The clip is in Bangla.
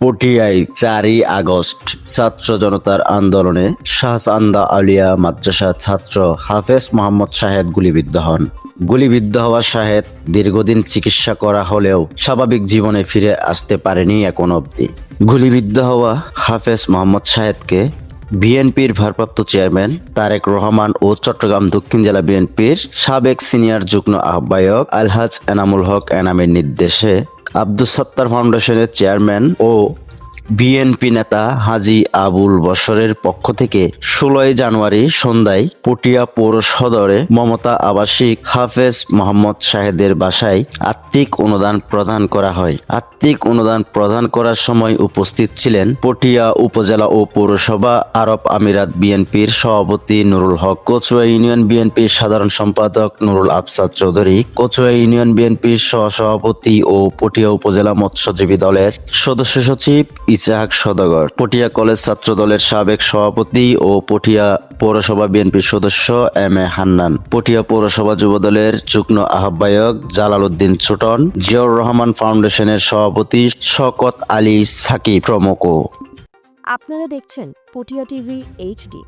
পটিয়ায় চারই আগস্ট ছাত্র জনতার আন্দোলনে শাহজান্দা আলিয়া মাদ্রাসা ছাত্র হাফেজ মোহাম্মদ শাহেদ গুলিবিদ্ধ হন। গুলিবিদ্ধ হওয়া শাহেদ দীর্ঘদিন চিকিৎসা করা হলেও স্বাভাবিক জীবনে ফিরে আসতে পারেনি এখন অবধি। গুলিবিদ্ধ হওয়া হাফেজ মোহাম্মদ শাহেদকে বিএনপির ভারপ্রাপ্ত চেয়ারম্যান তারেক রহমান ও চট্টগ্রাম দক্ষিণ জেলা বিএনপির সাবেক সিনিয়র যুগ্ম আহ্বায়ক আলহাজ এনামুল হক এনামের নির্দেশে আব্দুস সত্তার ফাউন্ডেশনের চেয়ারম্যান ও বিএনপি নেতা হাজি আবুল বসরের পক্ষ থেকে ষোলোই জানুয়ারি সন্ধ্যায় পটিয়া পৌর সদরে মমতা আবাসিক হাফেজ মোহাম্মদ শাহেদের বাসায় আর্থিক অনুদান প্রদান করা হয়। আত্মিক অনুদান প্রদান করার সময় উপস্থিত ছিলেন পটিয়া উপজেলা ও পৌরসভা আরব আমিরাত বিএনপির সভাপতি নুরুল হক, কচুয়া ইউনিয়ন বিএনপির সাধারণ সম্পাদক নুরুল আফসাদ চৌধুরী, কচুয়া ইউনিয়ন বিএনপির সহসভাপতি ও পটিয়া উপজেলা মৎস্যজীবী দলের সদস্য সচিব ইসাহাক সদাগর। পটিয়া কলেজ ছাত্র দলের সাবেক সভাপতি ও পটিয়া পৌরসভা বিএনপির সদস্য এম এ হান্নান। পটিয়া পৌরসভা যুবদলের যুগ্ম আহ্বায়ক জালাল উদ্দিন ছোটন, জিয়াউর রহমান ফাউন্ডেশনের সভাপতি শকত আলী সাকিব প্রমুখ। আপনারা দেখছেন পটিয়া টিভি এইচডি।